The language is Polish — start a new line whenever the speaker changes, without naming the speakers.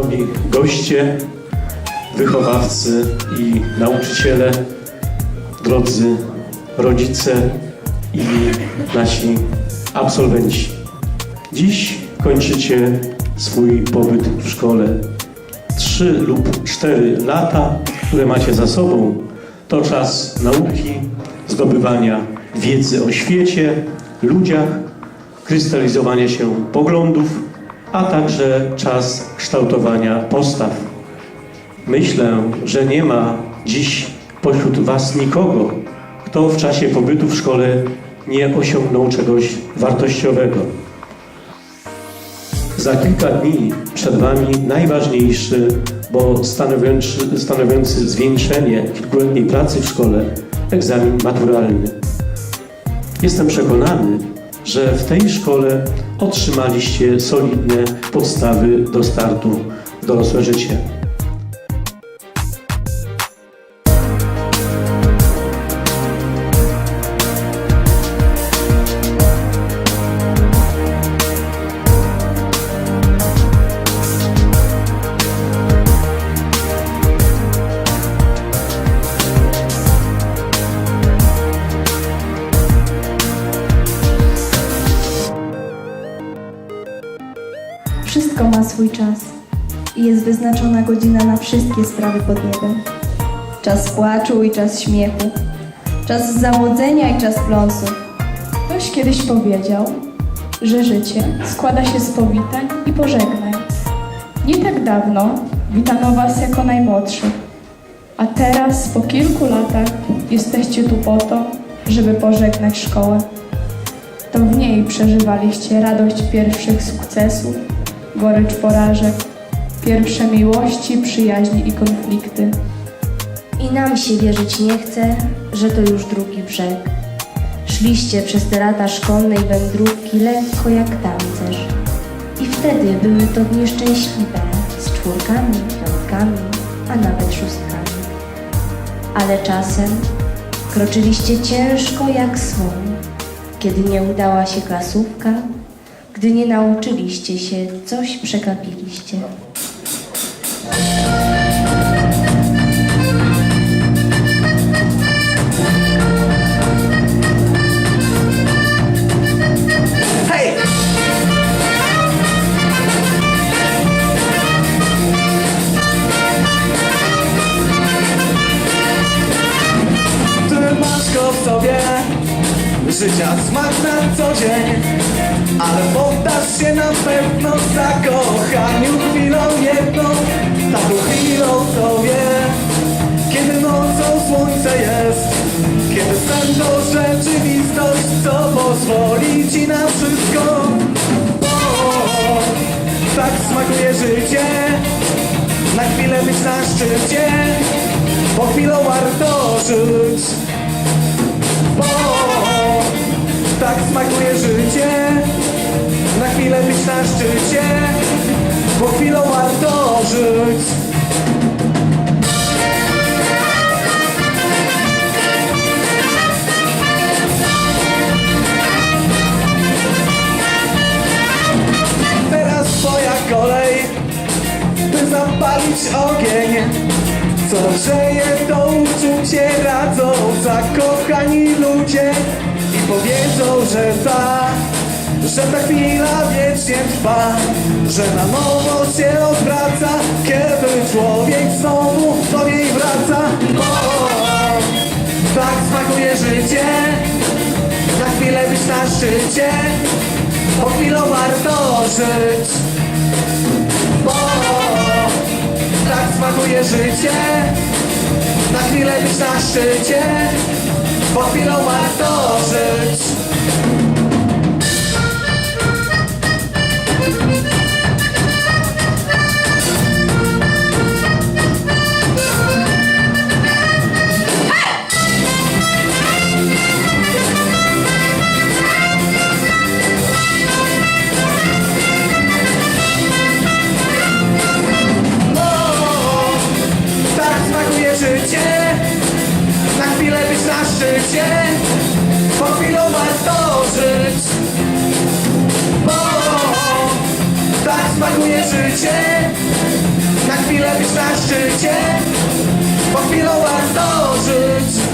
szanowni goście, wychowawcy i nauczyciele, drodzy rodzice i nasi absolwenci. Dziś kończycie swój pobyt w szkole. Trzy lub cztery lata, które macie za sobą, to czas nauki, zdobywania wiedzy o świecie, ludziach, krystalizowania się poglądów, a także czas kształtowania postaw. Myślę, że nie ma dziś pośród Was nikogo, kto w czasie pobytu w szkole nie osiągnął czegoś wartościowego. Za kilka dni przed Wami najważniejszy, bo stanowiący, stanowiący zwieńczenie kilkuletniej pracy w szkole, egzamin maturalny. Jestem przekonany, że w tej szkole otrzymaliście solidne podstawy do startu dorosłe życie.
Wszystko ma swój czas i jest wyznaczona godzina na wszystkie sprawy pod niebem. Czas płaczu i czas śmiechu, czas zawodzenia i czas pląsu.
Ktoś kiedyś powiedział, że życie składa się z powitań i pożegnań. Nie tak dawno witano Was jako najmłodszych, a teraz po kilku latach jesteście tu po to, żeby pożegnać szkołę. To w niej przeżywaliście radość pierwszych sukcesów, gorycz porażek, pierwsze miłości, przyjaźni i konflikty.
I nam się wierzyć nie chce, że to już drugi brzeg. Szliście przez te lata szkolnej wędrówki lekko jak tancerz. I wtedy były to dni szczęśliwe, z czwórkami, piątkami, a nawet szóstkami. Ale czasem kroczyliście ciężko jak słoń, kiedy nie udała się klasówka, gdy nie nauczyliście się, coś przegapiliście.
Życia smak Ale poddasz się na pewno zakochaniu chwilą jedną Taką chwilą sobie Kiedy nocą słońce jest Kiedy sen to rzeczywistość Co pozwoli ci na wszystko. O, Tak smakuje życie Na chwilę być na szczycie Bo chwilą warto żyć szczycie Bo chwilą warto żyć. Teraz twoja kolej By zapalić ogień. Co grzeje to uczucie radzą zakochani ludzie I powiedzą, że ta, że ta chwila wiecznie trwa Że na nowo się odwraca, kiedy człowiek znowu do niej wraca. O, Tak smakuje życie, na chwilę być na szczycie Bo chwilą warto żyć. Bo tak smakuje życie Na chwilę być na szczycie Bo chwilą warto żyć na szczycie Po chwilą warto żyć Bo tak smakuje życie chwilę być na szczycie Po chwilą warto żyć